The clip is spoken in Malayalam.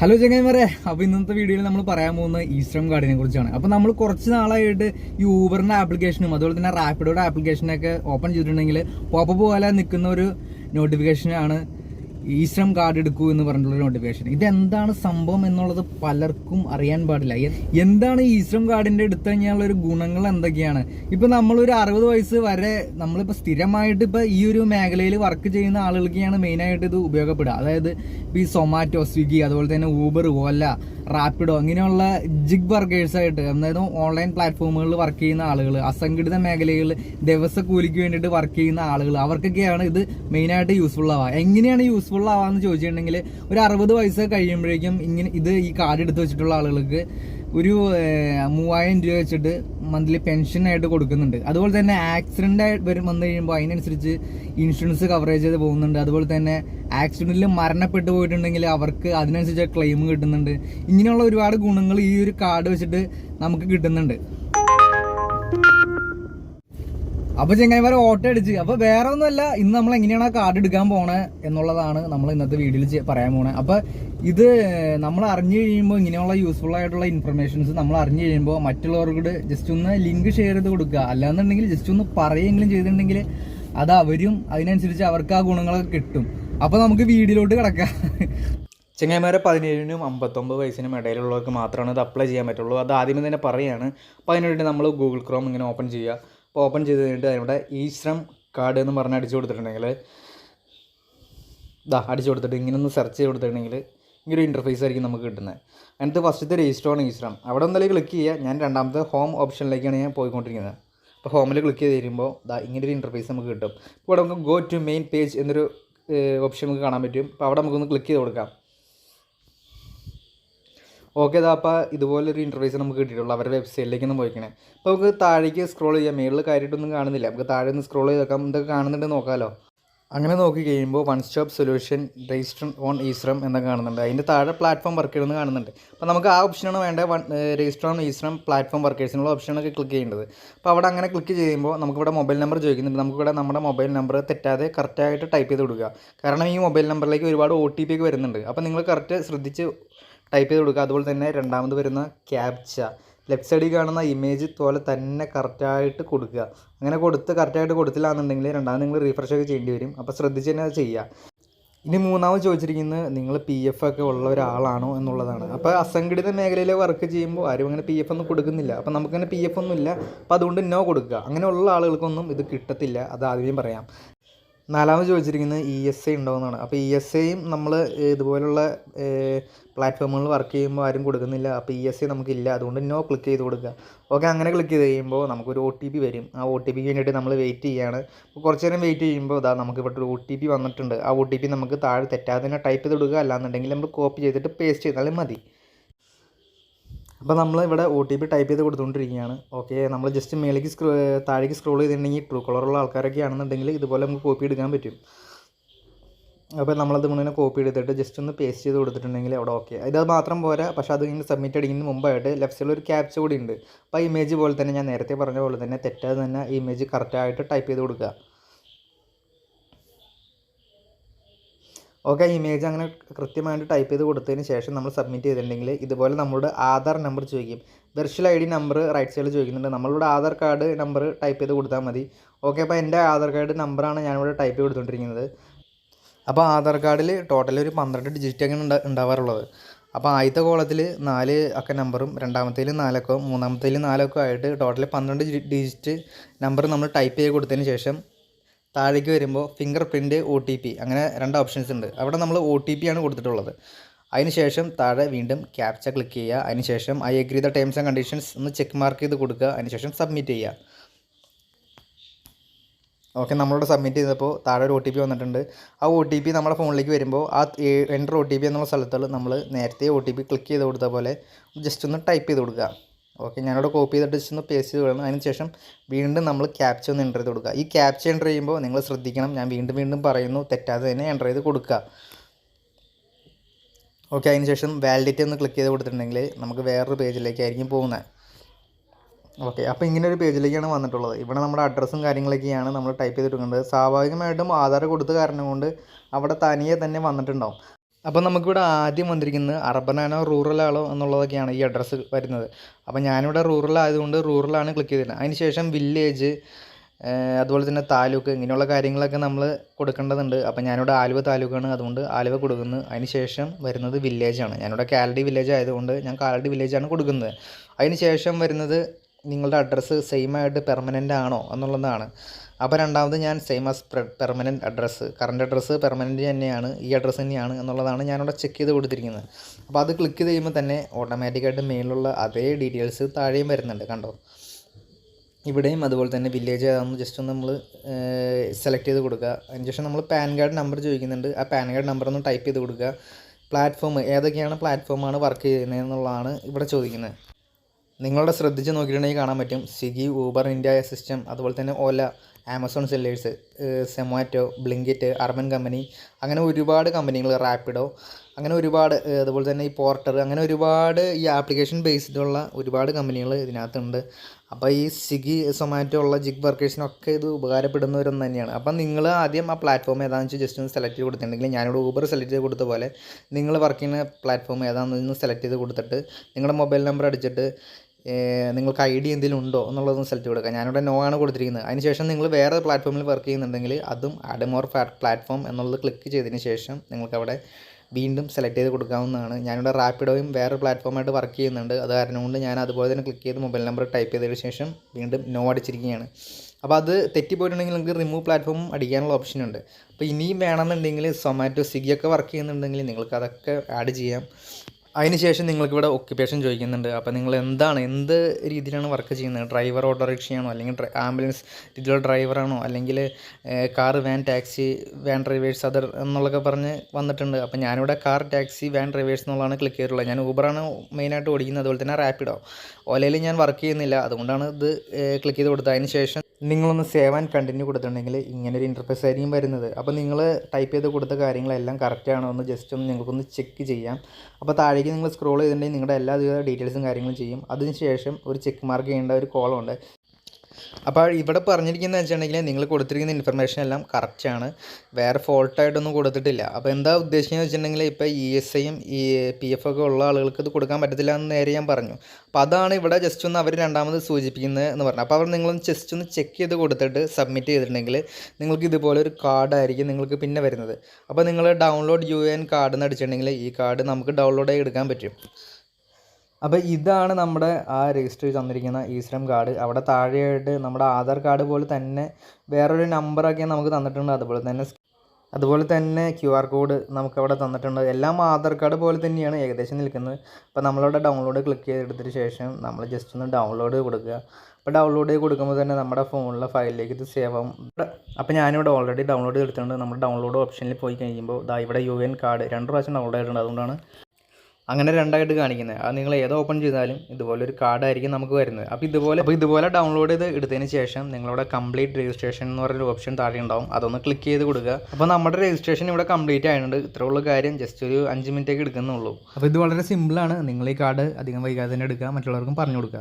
ഹലോ ചങ്ങന്മാരെ അപ്പോൾ ഇന്നത്തെ വീഡിയോയിൽ നമ്മൾ പറയാൻ പോകുന്ന ഈസ്റ്റം കാർഡിനെ കുറിച്ചാണ്. അപ്പോൾ നമ്മൾ കുറച്ച് നാളായിട്ട് ഈ ഊബറിന്റെ ആപ്ലിക്കേഷനും അതുപോലെ തന്നെ റാപ്പിഡോയുടെ ആപ്ലിക്കേഷനൊക്കെ ഓപ്പൺ ചെയ്തിട്ടുണ്ടെങ്കിൽ പോപ്പ് പോലെ നിൽക്കുന്ന ഒരു നോട്ടിഫിക്കേഷനാണ് ഈസ്റ്റേൺ കാർഡ് എടുക്കൂ എന്ന് പറഞ്ഞിട്ടുള്ള നോട്ടിഫിക്കേഷൻ ഇതെന്താണ് സംഭവം എന്നുള്ളത് പലർക്കും അറിയാൻ പാടില്ല. എന്താണ് ഈ ഈസ്റ്റേൺ കാർഡിന്റെ എടുത്തു കഴിഞ്ഞാലുള്ള ഒരു ഗുണങ്ങൾ എന്തൊക്കെയാണ്? ഇപ്പൊ നമ്മളൊരു അറുപത് വയസ്സ് വരെ നമ്മളിപ്പോ സ്ഥിരമായിട്ട് ഇപ്പൊ ഈ ഒരു മേഖലയിൽ വർക്ക് ചെയ്യുന്ന ആളുകൾക്കാണ് മെയിനായിട്ട് ഇത് ഉപയോഗപ്പെടുക. അതായത് ഇപ്പൊ ഈ സൊമാറ്റോ സ്വിഗ്ഗി അതുപോലെ തന്നെ ഊബർ ഓല റാപ്പിഡോ അങ്ങനെയുള്ള ജിഗ് വർക്കേഴ്സ് ആയിട്ട് അതായത് ഓൺലൈൻ പ്ലാറ്റ്ഫോമുകളിൽ വർക്ക് ചെയ്യുന്ന ആളുകൾ അസംഘടിത മേഖലകളിൽ ദിവസ കൂലിക്ക് വേണ്ടിയിട്ട് വർക്ക് ചെയ്യുന്ന ആളുകൾ അവർക്കൊക്കെയാണ് ഇത് മെയിനായിട്ട് യൂസ്ഫുൾ ആവുക. എങ്ങനെയാണ് യൂസ്ഫുൾ ആവാന്ന് ചോദിച്ചിട്ടുണ്ടെങ്കിൽ ഒരു അറുപത് വയസ്സ് കഴിയുമ്പോഴേക്കും ഇങ്ങനെ ഇത് ഈ കാർഡ് എടുത്ത് വെച്ചിട്ടുള്ള ആളുകൾക്ക് ഒരു മൂവായിരം രൂപ വെച്ചിട്ട് മന്ത്ലി പെൻഷൻ ആയിട്ട് കൊടുക്കുന്നുണ്ട്. അതുപോലെ തന്നെ ആക്സിഡന്റ് ആയിട്ട് വരും വന്നു കഴിയുമ്പോൾ അതിനനുസരിച്ച് ഇൻഷുറൻസ് കവറേജ് ചെയ്ത് പോകുന്നുണ്ട്. അതുപോലെ തന്നെ ആക്സിഡന്റിൽ മരണപ്പെട്ടു പോയിട്ടുണ്ടെങ്കിൽ അവർക്ക് അതിനനുസരിച്ച് ക്ലെയിം കിട്ടുന്നുണ്ട്. ഇങ്ങനെയുള്ള ഒരുപാട് ഗുണങ്ങൾ ഈ ഒരു കാർഡ് വെച്ചിട്ട് നമുക്ക് കിട്ടുന്നുണ്ട്. അപ്പൊ ചെങ്ങായിമാരെ ഓട്ടോ അടിച്ച്? അപ്പൊ വേറെ ഒന്നുമല്ല ഇന്ന് നമ്മൾ എങ്ങനെയാണ് ആ കാർഡ് എടുക്കാൻ പോണേ എന്നുള്ളതാണ് നമ്മൾ ഇന്നത്തെ വീഡിയോയിൽ പറയാൻ പോണേ. അപ്പൊ ഇത് നമ്മൾ അറിഞ്ഞു കഴിയുമ്പോൾ ഇങ്ങനെയുള്ള യൂസ്ഫുൾ ആയിട്ടുള്ള ഇൻഫർമേഷൻസ് നമ്മൾ അറിഞ്ഞു കഴിയുമ്പോൾ മറ്റുള്ളവർക്ക് ജസ്റ്റ് ഒന്ന് ലിങ്ക് ഷെയർ ചെയ്ത് കൊടുക്കുക. അല്ലാന്നുണ്ടെങ്കിൽ ജസ്റ്റ് ഒന്ന് പറയെങ്കിലും ചെയ്തിട്ടുണ്ടെങ്കിൽ അത് അവരും അതിനനുസരിച്ച് അവർക്ക് ആ ഗുണങ്ങളൊക്കെ കിട്ടും. അപ്പൊ നമുക്ക് വീഡിയോയിലോട്ട് കിടക്കാം. ചെങ്ങന്മാരെ പതിനേഴിനും അമ്പത്തൊമ്പത് വയസ്സിനും ഇടയിലുള്ളവർക്ക് മാത്രമാണ് ഇത് അപ്ലൈ ചെയ്യാൻ പറ്റുള്ളൂ. അത് ആദ്യമേ തന്നെ പറയുകയാണ്. അപ്പോൾ അതിനുവേണ്ടി നമ്മൾ ഗൂഗിൾ ക്രോം ഇങ്ങനെ ഓപ്പൺ ചെയ്യുക. അപ്പോൾ ഓപ്പൺ ചെയ്ത് കഴിഞ്ഞിട്ട് അതിവിടെ ഈ ശ്രം കാർഡ് എന്ന് പറഞ്ഞ് അടിച്ചു കൊടുത്തിട്ടുണ്ടെങ്കിൽ ഇതാ അടിച്ചു കൊടുത്തിട്ട് ഇങ്ങനെ ഒന്ന് സെർച്ച് ചെയ്ത് കൊടുത്തിട്ടുണ്ടെങ്കിൽ ഇങ്ങനൊരു ഇന്റർഫേസ് ആയിരിക്കും നമുക്ക് കിട്ടുന്നത്. അതിനകത്ത് ഫസ്റ്റത്തെ രജിസ്റ്റർ ആണ് ഈശ്രം. അവിടെ ഒന്നല്ലേ ക്ലിക്ക് ചെയ്യുക. ഞാൻ രണ്ടാമത്തെ ഹോം ഓപ്ഷനിലേക്കാണ് ഞാൻ പോയിക്കൊണ്ടിരിക്കുന്നത്. അപ്പോൾ ഹോമിൽ ക്ലിക്ക് ചെയ്ത് കഴിയുമ്പോൾ ദാ ഇങ്ങനെ ഒരു ഇന്റർഫേസ് നമുക്ക് കിട്ടും. ഇപ്പോൾ നമുക്ക് ഗോ ടു മെയിൻ പേജ് എന്നൊരു ഓപ്ഷൻ നമുക്ക് കാണാൻ പറ്റും. അപ്പോൾ അവിടെ നമുക്കൊന്ന് ക്ലിക്ക് ചെയ്ത് കൊടുക്കാം. ഓക്കെ ഇതാ അപ്പോൾ ഇതുപോലൊരു ഇന്റർവ്യൂസ് നമുക്ക് കിട്ടിയിട്ടുള്ളൂ. അവരുടെ വെബ്സൈറ്റിലേക്ക് ഒന്ന് പോയിക്കണേ. അപ്പോൾ നമുക്ക് താഴേക്ക് സ്ക്രോൾ ചെയ്യാം. മേളിൽ കാര്യമായിട്ടൊന്നും കാണുന്നില്ല. നമുക്ക് താഴെ ഒന്ന് സ്ക്രോൾ ചെയ്ത് നോക്കാം. എന്തൊക്കെ കാണുന്നുണ്ട് നോക്കാമല്ലോ അങ്ങനെ നോക്കി കഴിയുമ്പോൾ one stop solution register on eShram എന്നൊക്കെ കാണുന്നുണ്ട്. അതിന്റെ താഴെ പ്ലാറ്റ്ഫോം വർക്കേഴ്സ് കാണുന്നുണ്ട്. അപ്പോൾ നമുക്ക് ആ ഓപ്ഷനാണ് വേണ്ടത്. One register on eShram platform വർക്കേഴ്സിനുള്ള ഓപ്ഷനൊക്കെ ക്ലിക്ക് ചെയ്യേണ്ടത്. അപ്പോൾ അവിടെ അങ്ങനെ ക്ലിക്ക് ചെയ്യുമ്പോൾ നമുക്കിവിടെ മൊബൈൽ നമ്പർ ചോദിക്കുന്നുണ്ട്. നമുക്കിവിടെ നമ്മുടെ മൊബൈൽ നമ്പർ തെറ്റാതെ കറക്റ്റായിട്ട് ടൈപ്പ് ചെയ്ത് കൊടുക്കുക. കാരണം ഈ മൊബൈൽ നമ്പറിലേക്ക് ഒരുപാട് ഒ ടി പി ഒക്കെ വരുന്നുണ്ട്. അപ്പോൾ നിങ്ങൾ കറക്റ്റ് ശ്രദ്ധിച്ച് ടൈപ്പ് ചെയ്ത് കൊടുക്കുക. അതുപോലെ തന്നെ രണ്ടാമത് വരുന്ന ക്യാപ്ച ലെഫ്റ്റ് സൈഡിൽ കാണുന്ന ഇമേജ് പോലെ തന്നെ കറക്റ്റായിട്ട് കൊടുക്കുക. അങ്ങനെ കൊടുത്ത് കറക്റ്റായിട്ട് കൊടുത്തില്ല എന്നുണ്ടെങ്കിൽ രണ്ടാമത് നിങ്ങൾ റീഫ്രഷ് ഒക്കെ ചെയ്യേണ്ടി വരും. അപ്പോൾ ശ്രദ്ധിച്ച് തന്നെ ചെയ്യുക. ഇനി മൂന്നാമത് ചോദിച്ചിരിക്കുന്നത് നിങ്ങൾ പി എഫ് ഒക്കെ ഉള്ള ഒരാളാണോ എന്നുള്ളതാണ്. അപ്പോൾ അസംഘടിത മേഖലയിൽ വർക്ക് ചെയ്യുമ്പോൾ ആരും അങ്ങനെ പി എഫ് ഒന്നും കൊടുക്കുന്നില്ല. അപ്പോൾ നമുക്കങ്ങനെ പി എഫ് ഒന്നും ഇല്ല അപ്പോൾ അതുകൊണ്ട് നോ കൊടുക്കുക. അങ്ങനെയുള്ള ആളുകൾക്കൊന്നും ഇത് കിട്ടത്തില്ല. അത് ആദ്യം പറയാം. നാലാമത് ചോദിച്ചിരിക്കുന്നത് ഇ എസ് ഐ ഉണ്ടോയെന്നാണ് അപ്പോൾ ഇ എസ് ഐയും നമ്മൾ ഇതുപോലുള്ള പ്ലാറ്റ്ഫോമുകളിൽ വർക്ക് ചെയ്യുമ്പോൾ ആരും കൊടുക്കുന്നില്ല. അപ്പോൾ ഇ എസ് ഐ നമുക്കില്ല. അതുകൊണ്ട് നോ ക്ലിക്ക് ചെയ്ത് കൊടുക്കുക. ഓക്കെ അങ്ങനെ ക്ലിക്ക് ചെയ്ത് കഴിയുമ്പോൾ നമുക്കൊരു ഒ ടി പി വരും. ആ ഒ ടി പിക്ക് വേണ്ടിയിട്ട് നമ്മൾ വെയിറ്റ് ചെയ്യുകയാണ് അപ്പോൾ കുറച്ച് നേരം വെയിറ്റ് ചെയ്യുമ്പോൾ ഇതാ നമുക്ക് ഇവിടെ ഒരു ഒ ടി പി വന്നിട്ടുണ്ട്. ആ ഒ ടി പി നമുക്ക് താഴെ തെറ്റാതെ തന്നെ ടൈപ്പ് ചെയ്ത് കൊടുക്കുക അല്ലാന്നുണ്ടെങ്കിൽ നമ്മൾ കോപ്പി ചെയ്തിട്ട് പേസ്റ്റ് ചെയ്താലും മതി. അപ്പോൾ നമ്മൾ ഇവിടെ ഒ ടി പി ടൈപ്പ് ചെയ്ത് കൊടുത്തുകൊണ്ടിരിക്കുകയാണ് ഓക്കെ നമ്മൾ ജസ്റ്റ് മേലേക്ക് സ്ക്രോ താഴേക്ക് സ്ക്രോൾ ചെയ്തിട്ടുണ്ടെങ്കിൽ ട്രൂ കളറുള്ള ആൾക്കാരൊക്കെ ആണെന്നുണ്ടെങ്കിൽ ഇതുപോലെ നമുക്ക് കോപ്പി എടുക്കാൻ പറ്റും. അപ്പോൾ നമ്മളത് മുന്നേ കോപ്പി എടുത്തിട്ട് ജസ്റ്റ് ഒന്ന് പേസ്റ്റ് ചെയ്ത് കൊടുത്തിട്ടുണ്ടെങ്കിൽ അവിടെ ഓക്കെ ഇത് മാത്രം പോരാ. പക്ഷേ അത് കഴിഞ്ഞ് സബ്മിറ്റ് അടിക്കുന്നതിന് മുമ്പായിട്ട് ലെഫ്റ്റ് സൈഡിൽ ഒരു ക്യാപ്ച കൂടി ഉണ്ട്. അപ്പോൾ ഇമേജ് പോലെ തന്നെ ഞാൻ നേരത്തെ പറഞ്ഞ പോലെ തന്നെ തെറ്റാതെ തന്നെ ഇമേജ് കറക്റ്റായിട്ട് ടൈപ്പ് ചെയ്ത് കൊടുക്കുക. ഓക്കെ ഇമേജ് അങ്ങനെ കൃത്യമായിട്ട് ടൈപ്പ് ചെയ്ത് കൊടുത്തതിന് ശേഷം നമ്മൾ സബ്മിറ്റ് ചെയ്തിട്ടുണ്ടെങ്കിൽ ഇതുപോലെ നമ്മളുടെ ആധാർ നമ്പർ ചോദിക്കും. Virtual I D number right സൈഡിൽ ചോദിക്കുന്നുണ്ട്. നമ്മളിവിടെ ആധാർ കാർഡ് നമ്പർ ടൈപ്പ് ചെയ്ത് കൊടുത്താൽ മതി. ഓക്കെ അപ്പോൾ എന്റെ ആധാർ കാർഡ് നമ്പറാണ് ഞാനിവിടെ ടൈപ്പ് ചെയ്ത് കൊടുത്തുകൊണ്ടിരിക്കുന്നത് അപ്പോൾ ആധാർ കാർഡിൽ ടോട്ടൽ ഒരു പന്ത്രണ്ട് ഡിജിറ്റ് അങ്ങനെ ഉണ്ടാ ഉണ്ടാവാറുള്ളത്. അപ്പോൾ ആദ്യത്തെ കോളത്തിൽ നാല് അക്ക നമ്പറും രണ്ടാമത്തേൽ നാലക്കോ മൂന്നാമത്തേൽ നാലക്കോ ആയിട്ട് ടോട്ടൽ പന്ത്രണ്ട് ഡിജിറ്റ് നമ്പർ നമ്മൾ ടൈപ്പ് ചെയ്ത് കൊടുത്തതിന് ശേഷം താഴേക്ക് വരുമ്പോൾ finger print O T P അങ്ങനെ രണ്ട് ഓപ്ഷൻസ് ഉണ്ട്. അവിടെ നമ്മൾ ഒ ടി പി ആണ് കൊടുത്തിട്ടുള്ളത്. അതിനുശേഷം താഴെ വീണ്ടും ക്യാപ്ച ക്ലിക്ക് ചെയ്യുക. അതിനുശേഷം I agree the terms and conditions ഒന്ന് ചെക്ക് മാർക്ക് ചെയ്ത് കൊടുക്കുക. അതിനുശേഷം സബ്മിറ്റ് ചെയ്യുക. ഓക്കെ നമ്മളോട് സബ്മിറ്റ് ചെയ്തപ്പോൾ താഴെ ഒരു ഒ ടി പി വന്നിട്ടുണ്ട്. ആ ഒ ടി പി നമ്മുടെ ഫോണിലേക്ക് വരുമ്പോൾ ആ എന്റർ ഒ ടി പി എന്നുള്ള സ്ഥലത്തുള്ള നമ്മൾ നേരത്തെ ഒ ടി പി ക്ലിക്ക് ചെയ്ത് കൊടുത്ത പോലെ ജസ്റ്റ് ഒന്ന് ടൈപ്പ് ചെയ്ത് കൊടുക്കുക. ഓക്കെ ഞാനിവിടെ കോപ്പി ചെയ്തിട്ട് ജസ്റ്റ് ഒന്ന് പേസ്റ്റ് ചെയ്ത് വിടണം. അതിനുശേഷം വീണ്ടും നമ്മൾ ക്യാപ്ച ഒന്ന് എന്റർ ചെയ്ത് കൊടുക്കുക. ഈ ക്യാപ്ച എന്റർ ചെയ്യുമ്പോൾ നിങ്ങൾ ശ്രദ്ധിക്കണം. ഞാൻ വീണ്ടും വീണ്ടും പറയുന്നു തെറ്റാതെ തന്നെ എന്റർ ചെയ്ത് കൊടുക്കുക. ഓക്കെ അതിനുശേഷം വാലിഡിറ്റി ഒന്ന് ക്ലിക്ക് ചെയ്ത് കൊടുത്തിട്ടുണ്ടെങ്കിൽ നമുക്ക് വേറൊരു പേജിലേക്കായിരിക്കും പോകുന്നത്. ഓക്കെ അപ്പോൾ ഇങ്ങനെ ഒരു പേജിലേക്കാണ് വന്നിട്ടുള്ളത്. ഇവിടെ നമ്മുടെ അഡ്രസ്സും കാര്യങ്ങളൊക്കെയാണ് നമ്മൾ ടൈപ്പ് ചെയ്തിട്ടുണ്ട് സ്വാഭാവികമായിട്ടും ആധാർ കൊടുത്ത കാരണം കൊണ്ട് അവിടെ തനിയെ തന്നെ വന്നിട്ടുണ്ടാവും. അപ്പോൾ നമുക്കിവിടെ ആദ്യം വന്നിരിക്കുന്നത് അർബനാണോ റൂറലാണോ എന്നുള്ളതൊക്കെയാണ് ഈ അഡ്രസ്സ് വരുന്നത്. അപ്പോൾ ഞാനിവിടെ റൂറൽ ആയതുകൊണ്ട് റൂറലാണ് ക്ലിക്ക് ചെയ്തിരുന്നത്. അതിനുശേഷം വില്ലേജ് അതുപോലെ തന്നെ താലൂക്ക് ഇങ്ങനെയുള്ള കാര്യങ്ങളൊക്കെ നമ്മൾ കൊടുക്കേണ്ടതുണ്ട്. അപ്പോൾ ഞാനിവിടെ ആലുവ താലൂക്കാണ് അതുകൊണ്ട് ആലുവ കൊടുക്കുന്നു. അതിന് ശേഷം വരുന്നത് വില്ലേജാണ് ഞാനിവിടെ കാലടി വില്ലേജ് ആയതുകൊണ്ട് ഞാൻ കാലടി വില്ലേജാണ് കൊടുക്കുന്നത്. അതിന് ശേഷം വരുന്നത് നിങ്ങളുടെ അഡ്രസ്സ് സെയിം ആയിട്ട് പെർമനന്റ് ആണോ എന്നുള്ളതാണ്. അപ്പോൾ രണ്ടാമത് ഞാൻ same as permanent address current address permanent തന്നെയാണ് ഈ അഡ്രസ്സ് തന്നെയാണ് എന്നുള്ളതാണ് ഞാനിവിടെ ചെക്ക് ചെയ്ത് കൊടുത്തിരിക്കുന്നത്. അപ്പോൾ അത് ക്ലിക്ക് ചെയ്യുമ്പോൾ തന്നെ ഓട്ടോമാറ്റിക്കായിട്ട് മേളിലുള്ള അതേ ഡീറ്റെയിൽസ് താഴെയും വരുന്നുണ്ട് കണ്ടോ? ഇവിടെയും അതുപോലെ തന്നെ വില്ലേജ് ഏതാണെന്ന് ജസ്റ്റ് ഒന്ന് നമ്മൾ സെലക്ട് ചെയ്ത് കൊടുക്കുക. അതിന് ശേഷം നമ്മൾ പാൻ കാർഡ് നമ്പർ ചോദിക്കുന്നുണ്ട്. ആ പാൻ കാർഡ് നമ്പർ ഒന്ന് ടൈപ്പ് ചെയ്ത് കൊടുക്കുക. പ്ലാറ്റ്ഫോം ഏതൊക്കെയാണ് പ്ലാറ്റ്ഫോമാണ് വർക്ക് ചെയ്യുന്നത് എന്നുള്ളതാണ് ഇവിടെ ചോദിക്കുന്നത്. നിങ്ങളുടെ ശ്രദ്ധിച്ച് നോക്കിയിട്ടുണ്ടെങ്കിൽ കാണാൻ പറ്റും. സ്വിഗ്ഗി ഊബർ ഇന്ത്യ സിസ്റ്റം അതുപോലെ തന്നെ ഓല ആമസോൺ സെല്ലേഴ്സ് സെമാറ്റോ ബ്ലിങ്കിറ്റ് അർബൻ കമ്പനി അങ്ങനെ ഒരുപാട് കമ്പനികൾ റാപ്പിഡോ അങ്ങനെ ഒരുപാട് അതുപോലെ തന്നെ ഈ പോർട്ടർ അങ്ങനെ ഒരുപാട് ഈ ആപ്ലിക്കേഷൻ ബേസ്ഡുള്ള ഒരുപാട് കമ്പനികൾ ഇതിനകത്തുണ്ട്. അപ്പോൾ ഈ സ്വിഗ്ഗി സൊമാറ്റോ ഉള്ള ജിഗ് വർക്കേഴ്സിനൊക്കെ ഇത് ഉപകാരപ്പെടുന്നവരൊന്നും തന്നെയാണ്. അപ്പം നിങ്ങൾ ആദ്യം ആ പ്ലാറ്റ്ഫോം ഏതാണെന്ന് വെച്ചാൽ ജസ്റ്റ് ഒന്ന് സെലക്ട് ചെയ്ത് കൊടുത്തിട്ടുണ്ടെങ്കിൽ ഞാനിവിടെ ഊബർ സെലക്ട് ചെയ്ത് കൊടുത്ത പോലെ നിങ്ങൾ വർക്ക് ചെയ്യുന്ന പ്ലാറ്റ്ഫോം ഏതാണെന്ന് സെലക്ട് ചെയ്ത് കൊടുത്തിട്ട് നിങ്ങളുടെ മൊബൈൽ നമ്പർ അടിച്ചിട്ട് നിങ്ങൾക്ക് ഐ ഡി എന്തെങ്കിലും ഉണ്ടോ എന്നുള്ളതൊന്ന് സെലക്ട് കൊടുക്കുക. ഞാനിവിടെ നോ ആണ് കൊടുത്തിരിക്കുന്നത്. അതിനുശേഷം നിങ്ങൾ വേറെ പ്ലാറ്റ്ഫോമിൽ വർക്ക് ചെയ്യുന്നുണ്ടെങ്കിൽ അതും അഡമോർ മോർ പ്ലാറ്റ്ഫോം എന്നുള്ളത് ക്ലിക്ക് ചെയ്തതിന് ശേഷം നിങ്ങൾക്കവിടെ വീണ്ടും സെലക്ട് ചെയ്ത് കൊടുക്കാവുന്നതാണ്. ഞാനിവിടെ റാപ്പിഡോയും വേറെ പ്ലാറ്റ്ഫോമായിട്ട് വർക്ക് ചെയ്യുന്നുണ്ട്. അത് കാരണം ഞാൻ അതുപോലെ തന്നെ ക്ലിക്ക് ചെയ്ത് മൊബൈൽ നമ്പർ ടൈപ്പ് ചെയ്തതിന് ശേഷം വീണ്ടും നോ അടിച്ചിരിക്കുകയാണ്. അപ്പോൾ അത് തെറ്റിപ്പോയിട്ടുണ്ടെങ്കിൽ നിങ്ങൾക്ക് റിമൂവ് പ്ലാറ്റ്ഫോം അടിക്കാനുള്ള ഓപ്ഷൻ ഉണ്ട്. അപ്പോൾ ഇനിയും വേണമെന്നുണ്ടെങ്കിൽ സൊമാറ്റോ സ്വിഗ്ഗി ഒക്കെ വർക്ക് ചെയ്യുന്നുണ്ടെങ്കിൽ നിങ്ങൾക്ക് അതൊക്കെ ആഡ് ചെയ്യാം. അതിനുശേഷം നിങ്ങൾക്ക് ഇവിടെ ഒക്യുപ്പേഷൻ ചോദിക്കുന്നുണ്ട്. അപ്പോൾ നിങ്ങൾ എന്താണ് എന്ത് രീതിയിലാണ് വർക്ക് ചെയ്യുന്നത്? ഡ്രൈവർ ഓട്ടോറിക്ഷയാണോ അല്ലെങ്കിൽ ആംബുലൻസ് രീതിയിലുള്ള ഡ്രൈവറാണോ അല്ലെങ്കിൽ car van taxi van drivers other എന്നുള്ളതൊക്കെ പറഞ്ഞ് വന്നിട്ടുണ്ട്. അപ്പോൾ ഞാനിവിടെ കാർ ടാക്സി വാൻ ഡ്രൈവേഴ്സ് എന്നുള്ളതാണ് ക്ലിക്ക് ചെയ്തിട്ടുള്ളത്. ഞാൻ ഊബറാണ് മെയിനായിട്ട് ഓടിക്കുന്നത്. അതുപോലെ തന്നെ റാപ്പിഡോ ഓലയിൽ ഞാൻ വർക്ക് ചെയ്യുന്നില്ല. അതുകൊണ്ടാണ് ഇത് ക്ലിക്ക് ചെയ്ത് കൊടുത്തത്. അതിന് ശേഷം നിങ്ങളൊന്ന് സേവ് ആൻഡ് കണ്ടിന്യൂ കൊടുത്തിട്ടുണ്ടെങ്കിൽ ഇങ്ങനെ ഒരു ഇന്റർഫേസ് ആയിരിക്കും വരുന്നത്. അപ്പോൾ നിങ്ങൾ ടൈപ്പ് ചെയ്ത് കൊടുത്ത കാര്യങ്ങളെല്ലാം കറക്റ്റ് ആണോ എന്ന് ജസ്റ്റ് ഒന്ന് നിങ്ങൾക്കൊന്ന് ചെക്ക് ചെയ്യാം. അപ്പോൾ താഴേക്ക് നിങ്ങൾ സ്ക്രോൾ ചെയ്തിട്ടുണ്ടെങ്കിൽ നിങ്ങളുടെ എല്ലാ ഡീറ്റെയിൽസും കാര്യങ്ങളും ചെയ്യും. അതിനുശേഷം ഒരു ചെക്ക് മാർക്ക് ചെയ്യേണ്ട ഒരു കോളമുണ്ട് അപ്പോൾ ഇവിടെ പറഞ്ഞിരിക്കുന്നത് വെച്ചിട്ടുണ്ടെങ്കിൽ നിങ്ങൾ കൊടുത്തിരിക്കുന്ന ഇൻഫർമേഷൻ എല്ലാം കറക്റ്റാണ് വേറെ ഫോൾട്ടായിട്ടൊന്നും കൊടുത്തിട്ടില്ല. അപ്പോൾ എന്താ ഉദ്ദേശിക്കുന്നത് വെച്ചിട്ടുണ്ടെങ്കിൽ ഇപ്പോൾ ഇ എസ് ഐയും ഈ പി എഫ് ഒക്കെ ഉള്ള ആളുകൾക്ക് ഇത് കൊടുക്കാൻ പറ്റത്തില്ല എന്ന് നേരെ ഞാൻ പറഞ്ഞു. അപ്പോൾ അതാണ് ഇവിടെ ജസ്റ്റ് ഒന്ന് അവർ രണ്ടാമത് സൂചിപ്പിക്കുന്നത് എന്ന് പറഞ്ഞു അപ്പോൾ അവർ നിങ്ങളൊന്ന് ജസ്റ്റ് ഒന്ന് ചെക്ക് ചെയ്ത് കൊടുത്തിട്ട് സബ്മിറ്റ് ചെയ്തിട്ടുണ്ടെങ്കിൽ നിങ്ങൾക്ക് ഇതുപോലെ ഒരു കാർഡായിരിക്കും നിങ്ങൾക്ക് പിന്നെ വരുന്നത്. അപ്പോൾ നിങ്ങൾ ഡൗൺലോഡ് യു എൻ കാർഡ് എന്ന് അടിച്ചിട്ടുണ്ടെങ്കിൽ ഈ കാർഡ് നമുക്ക് ഡൗൺലോഡ് ആയി എടുക്കാൻ പറ്റും. അപ്പോൾ ഇതാണ് നമ്മുടെ ആ രജിസ്റ്റർ തന്നിരിക്കുന്ന ഈ ശ്രം കാർഡ് അവിടെ താഴെയായിട്ട് നമ്മുടെ ആധാർ കാർഡ് പോലെ തന്നെ വേറൊരു നമ്പറൊക്കെ നമുക്ക് തന്നിട്ടുണ്ട്. അതുപോലെ തന്നെ അതുപോലെ തന്നെ ക്യു ആർ കോഡ് നമുക്കവിടെ തന്നിട്ടുണ്ട്. എല്ലാം ആധാർ കാർഡ് പോലെ തന്നെയാണ് ഏകദേശം നിൽക്കുന്നത്. അപ്പോൾ നമ്മളവിടെ ഡൗൺലോഡ് ക്ലിക്ക് ചെയ്തെടുത്തതിന് ശേഷം നമ്മൾ ജസ്റ്റ് ഒന്ന് ഡൗൺലോഡ് കൊടുക്കുക. അപ്പോൾ ഡൗൺലോഡ് ചെയ്ത് കൊടുക്കുമ്പോൾ തന്നെ നമ്മുടെ ഫോണിലെ ഫയലിലേക്ക് ഇത് സേവ് ആവും. അപ്പോൾ ഞാനിവിടെ ഓൾറെഡി ഡൗൺലോഡ് ചെയ്തിട്ടുണ്ട് നമ്മുടെ ഡൗൺലോഡ് ഓപ്ഷനിൽ പോയി കഴിയുമ്പോൾ ഇതാ ഇവിടെ യു എൻ കാർഡ് രണ്ട് പ്രാവശ്യം ഡൗൺലോഡ് ആയിട്ടുണ്ട്. അതുകൊണ്ടാണ് അങ്ങനെ രണ്ടായിട്ട് കാണിക്കുന്നത് അത് നിങ്ങൾ ഏത് ഓപ്പൺ ചെയ്താലും ഇതുപോലെ ഒരു കാർഡായിരിക്കും നമുക്ക് വരുന്നത്. അപ്പോൾ ഇതുപോലെ അപ്പോൾ ഇതുപോലെ ഡൗൺലോഡ് ചെയ്ത് എടുത്തതിന് ശേഷം നിങ്ങളുടെ കംപ്ലീറ്റ് രജിസ്ട്രേഷൻ എന്ന് പറഞ്ഞൊരു ഓപ്ഷൻ താഴെ ഉണ്ടാവും. അതൊന്ന് ക്ലിക്ക് ചെയ്ത് കൊടുക്കുക അപ്പോൾ നമ്മുടെ രജിസ്ട്രേഷൻ ഇവിടെ കംപ്ലീറ്റ് ആയതുകൊണ്ട് ഉള്ള കാര്യം. ജസ്റ്റ് ഒരു അഞ്ച് മിനിറ്റ് ഒക്കെ എടുക്കുന്നുള്ളൂ. അപ്പോൾ ഇത് വളരെ സിമ്പിളാണ് നിങ്ങൾ ഈ കാർഡ് അധികം വൈകാതെ തന്നെ എടുക്കുക. മറ്റുള്ളവർക്കും പറഞ്ഞു കൊടുക്കുക.